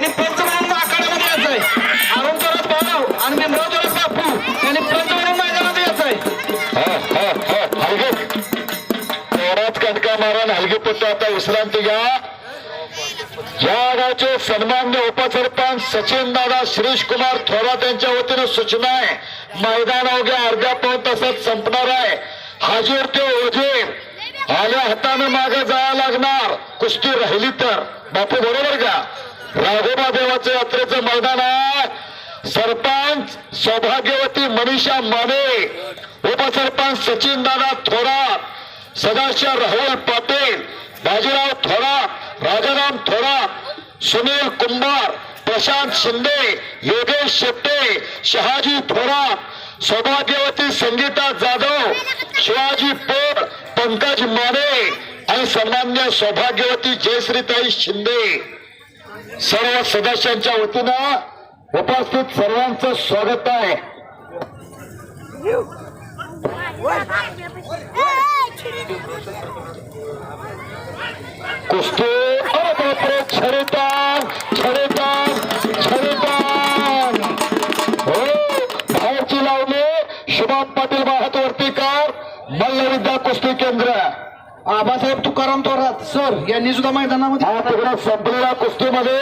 यांनी पंच म्हणून आखाड्यामध्ये यायचंय. अरुण जोरात भाऊ आणि भीमराव जोरात बापू पंच म्हणून यायचंय. तेवढाच कणका मारा पुत्र आता विश्रांती घ्या. या गावचे सन्मान्य उपसरपंच सचिन दादा शिरीष कुमार थोरात यांच्या वतीनं सूचना आहे. मैदान अवघ्या अर्ध्या पाऊन तासात संपणार आहे. हाजीर ते ओझे आल्या हातानं मागे जायला लागणार. कुस्ती राहिली तर. बापू बरोबर का? राघोबा देवाचं यात्रेचं मैदान आहे. सरपंच सौभाग्यवती मनीषा माने उपसरपंच सचिन दादा थोरात सदाशिव राहुल पाटील बाजीराव थोरात राजाराम थोरात सुनील कुंभार प्रशांत शिंदे योगेश शेट्टे शहाजी थोरात सौभाग्यवती संगीता जाधव शिवाजी पोर पंकज माने आणि सन्मान्य सौभाग्यवती जयश्रीताई शिंदे. सर्व सदस्यांच्या वतीनं उपस्थित सर्वांचं स्वागत आहे. कुस्ती अरे बापरे छडेतान छडेतान हो बाहेरची लावले शुभम पाटील वाहत मल्लविद्या कुस्ती केंद्र. आबासाहेब तुकाराम थोरात सर यांनी सुद्धा मैदानामध्ये हा तिकडे संपलेल्या कुस्तीमध्ये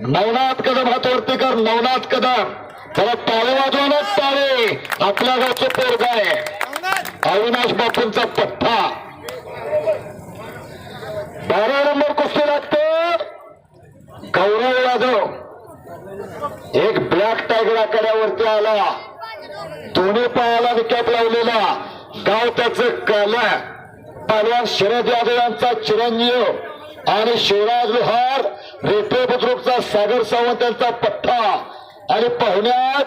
नवनाथ कदम हातवर्तीकर नवनाथ कदम. त्याला टाळे वाजवूनच टाळे आपल्या गावचं पोरग आहे. अविनाश बापूंचा पठ्ठा. बारा नंबर कुस्ती लागते. गौरव यादव. एक ब्लॅक टायगर आकड्यावरती आला. दोन्ही पायाला विकॅप लावलेला. गाव त्याच कल पहलवान शरद यादव यांचा चिरंजीव आणि शिवराज लोहार रेपे बुद्रुकचा सागर सावंत यांचा पठ्ठा. आणि पाहुण्यात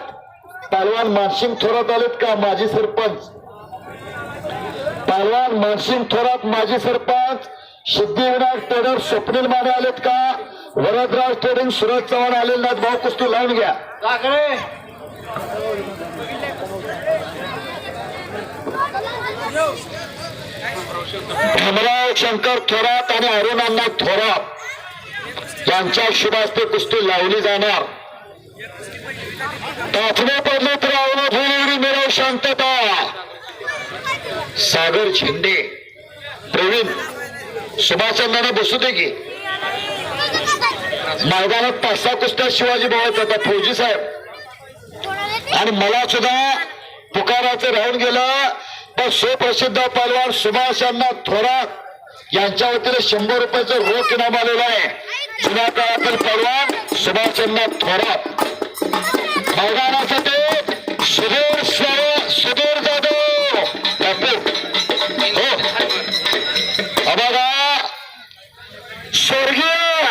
पहलवान मानसिंग थोरात आलेत का? माजी सरपंच. पहलवान मानसिंग थोरात माजी सरपंच. सिद्धिविनायक ट्रेडर स्वप्नील माने आलेत का? वरदराज ट्रेडिंग सुरज चव्हाण आलेले नाहीत. भाऊ कुस्ती लावून घ्या. Yo! भीमराव शंकर थोरात आणि अरुण अण्णा थोरात यांच्या शुभास्ते कुस्ती लावली जाणार. टाचणे पडले तर अवरोध मिळव शांतता. सागर झेंडे प्रवीण सुभाषचंद्रांना बसू दे की. मैदानात पाच सहा कुस्त्या शिवाजी भावात आता फौजी साहेब. आणि मला सुद्धा पुकाराचं राहून गेलं. सुप्रसिद्ध पहलवान सुभाष यांना थोरात यांच्या वतीने शंभर रुपयाचं रोख इनाम आलेलं आहे. जुन्या काळातील पहलवान सुभाष यांना थोरात मैदानासाठी सुधीर स्वर सुधीर जाधव. हो. बघा. स्वर्गीय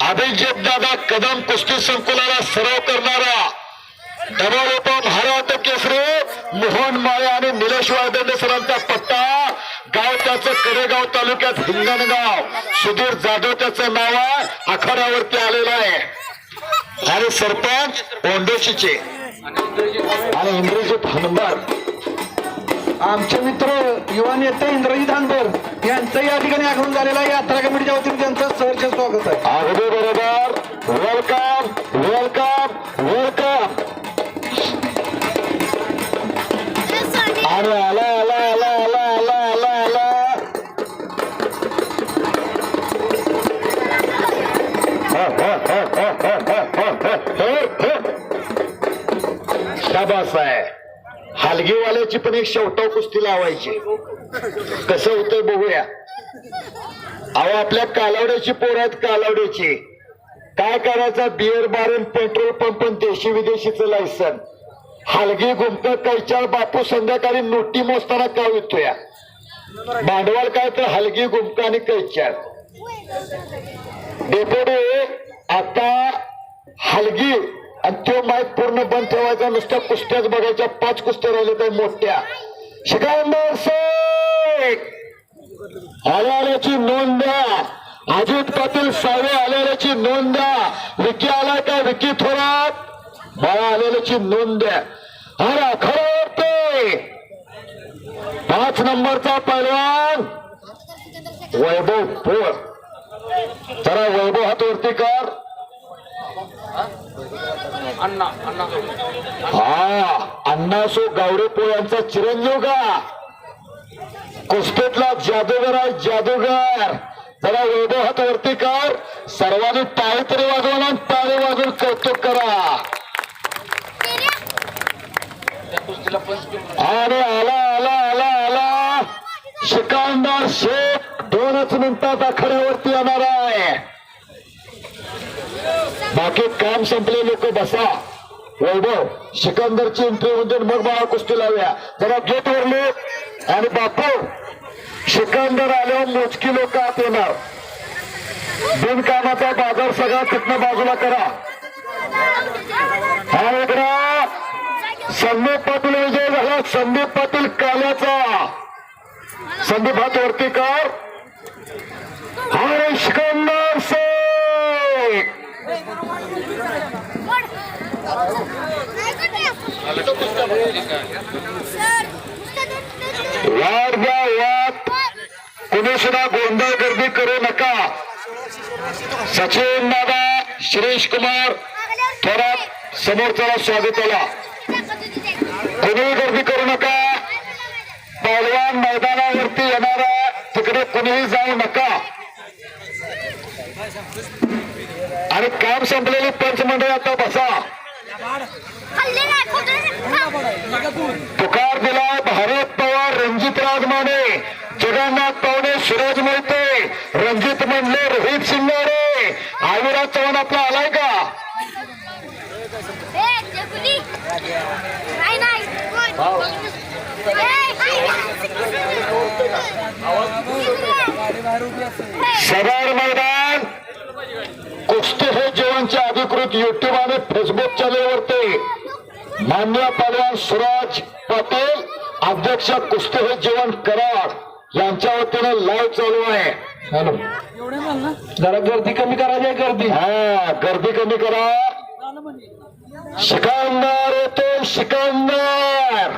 अभिजित दादा कदम कुस्ती संकुलाला सराव करणारा. डबल उप भारत केसरी मोहन माळे शिवाय सरांचा पत्ता गाव त्याचं कडेगाव तालुक्यात हिंगणगाव. सुधीर जाधव त्याचं नाव आहे. आखाड्यावरती आलेलं आहे. आणि सरपंच ओंडोशीचे. आणि इंग्रजीत हनुमान. आमचे मित्र युवा नेते इंद्रजित हानकर यांचं या ठिकाणी आगमन झालेला आहे. यात्रा कमिटीच्या वतीने त्यांचं सहर्ष स्वागत आहे. अगदी बरोबर. हलगीवाल्याची पण एक शेवटाव कुस्ती लावायची. कसं होतंय बघूया. अहो आपल्या कालावड्याची पोर आहेत कालावड्याची. काय करायचा? बिअर बार पेट्रोल पंप आणि देशी विदेशीचं लायसन हलगी गुमक कैचाळ बापू संध्याकाळी नोटी मोजताना का विकतोया भांडवल काय तर हलगी गुमका आणि कैचाळ. डेपोडे आता हलगी आणि तो माईक पूर्ण बंद ठेवायचा नुसत्या कुस्त्याच बघायच्या पाच कुस्त्या राहिल्या तर मोठ्या. शिकायंबर शेख आल्याची नोंद. द्या अजित पाटील सावे आल्याची नोंद. द्या विकी आला का विकी थोरात? बाळा आलेल्याची नोंद. द्या अरे खरं ते पाच नंबरचा पैलवान वैभव पोळ. जरा वैभव हात वरती कर. अण्णा अण्णा हा अण्णासो गावडे पोळ्यांचा चिरंजीव का? कुस्तीतला जादूगर आहे जादूगर. जरा वैभव हात वरती कर. सर्वांनी टाळी तरी वाजवा आणि टाळी वाजवून कौतुक करा. अरे आला आला आला आला. शिकांदार शेख दोनच मिनिटात आखाड्यावरती येणार आहे. बाकी काम संपले लोक बसा. वैभव सिकंदरची एंट्री म्हणजे मग बाळा कुस्ती लावूया. जरा गेट वरले आणि बापू सिकंदर आल्यावर मोजकी लोक आत येणार. बिनकामाचा बाजार सगळा तिथनं बाजूला करा. हा वेगळा संदीप पाटील विजय झाला. संदीप पाटील काल्याचा. संदीप हात वरती कर. हरेश कन्नर शेख वाद घ्या वाद कुणी सुद्धा गोंधळ गर्दी करू नका. सचिन दादा शिरीष कुमार थोरात समोरच्याला स्वागताला कुणी गर्दी करू नका. पैलवान मैदानावरती येणारा तिकडे कुणीही जाऊ नका. आणि काम संपलेली पंचमंडळ आता बसा. पुकार दिला भारत पवार रणजित राजमाने. जगन्नाथ पावणे सूरज मोहिते. रणजित मंडले रोहित सिंगारे आविराज चव्हाण आपला आलाय का? सदार मैदान. कुस्ती हे जीवनचे अधिकृत युट्यूब आणि फेसबुक चॅनेलवरती मान्य पहलवान सुराज पाटील अध्यक्ष कुस्ती हे जीवन कराड यांच्या वतीने लाईव्ह चालू आहे. हॅलो. जरा गर्दी कमी करायची आहे गर्दी. हा गर्दी कमी करा. शिकंदर येतो शिकंदर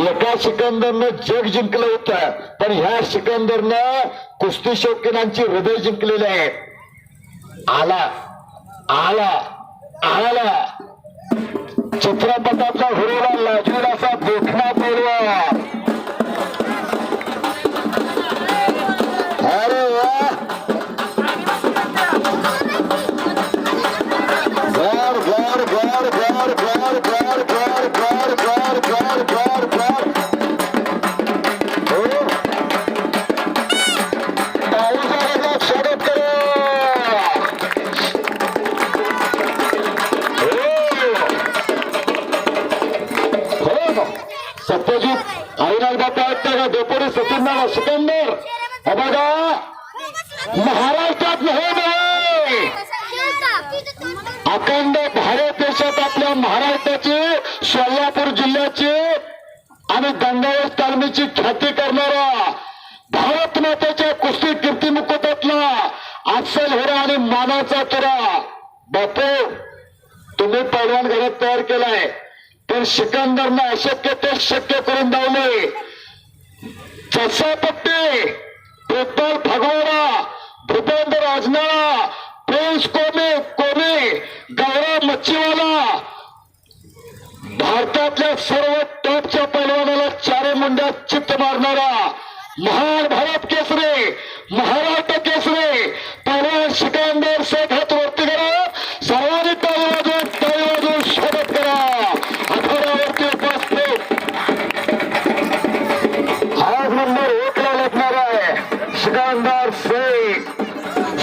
एका सिकंदरनं जग जिंकलं होतं पण ह्या सिकंदरनं कुस्ती शौकीनांची हृदय जिंकलेली आहेत आला आला आला. चित्रपटाचा हुरूला लाजून असा देखना पेरवा सचिन सिकंदर बघा महाराष्ट्रात नव्हे अखंड भारत देशात आपल्या महाराष्ट्राची सोलापूर जिल्ह्याची आणि गंगावत तालमीची ख्याती करणारा भारत मातेच्या कुस्ती कीर्ती मुकुटातला अस्सल हिरा आणि मानाचा तुरा. बापू तुम्ही पैलवान घरात तयार केलाय. पण सिकंदरनं अशक्य ते शक्य करून दावले चसापट्टी पेपल फगवाडा भूपेंद्र राजनाळा प्रिन्स कोमे कोमे गौरव मच्छीवाला. भारतातल्या सर्व टॉपच्या पैलवानाला चारे मुंड्यात चित्त मारणारा महान भारत केसरे महाराष्ट्र केसरे पैलवान शिकांदर से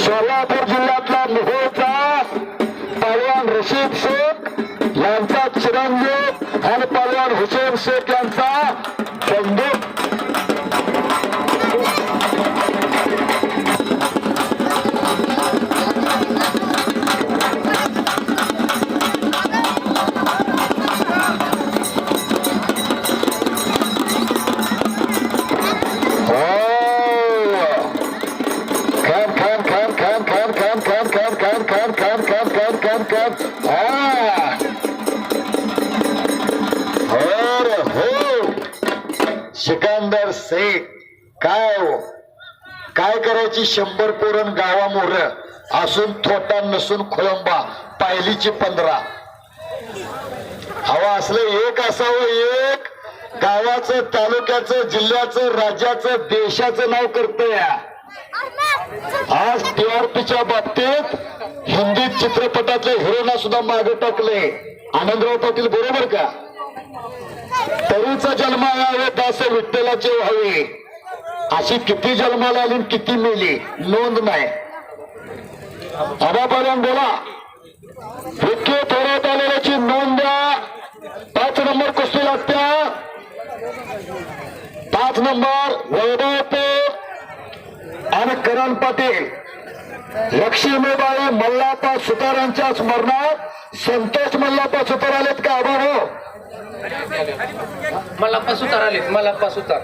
सोलापूर जिल्ह्यातला मोहोळचा पलवान रशीद शेख यांचा चिरंजीव आणि पलवान हुसेन शेख यांचा बंधू. सिकंदर शेख काय हो? काय करायची शंभर पोरण गावा मोर? असून थोटा नसून खोळंबा. पायलीची पंधरा. हवा असलं एक असावं एक. गावाचं तालुक्याचं जिल्ह्याचं राज्याचं देशाचं नाव करतोय. आज टीआरपीच्या बाबतीत हिंदी चित्रपटातले हिरोना सुद्धा मागे टाकले आनंदराव पाटील बरोबर का? तरुचा जन्म यावे दास विठ्ठलाचे व्हावे अशी किती जन्माला आली किती मेली? नोंद नाही. आबापर्यंत बोला. इतके थोड्यात आलेल्याची नोंद द्या. पाच नंबर कुस्ती लागत्या. पाच नंबर वैभव आणि करण पाटील. लक्ष्मीबाई मल्लापा सुतारांच्या स्मरणात संतोष मल्लापा सुतार आलेत का? आभार हो मला पास उतार आले मला पास उतार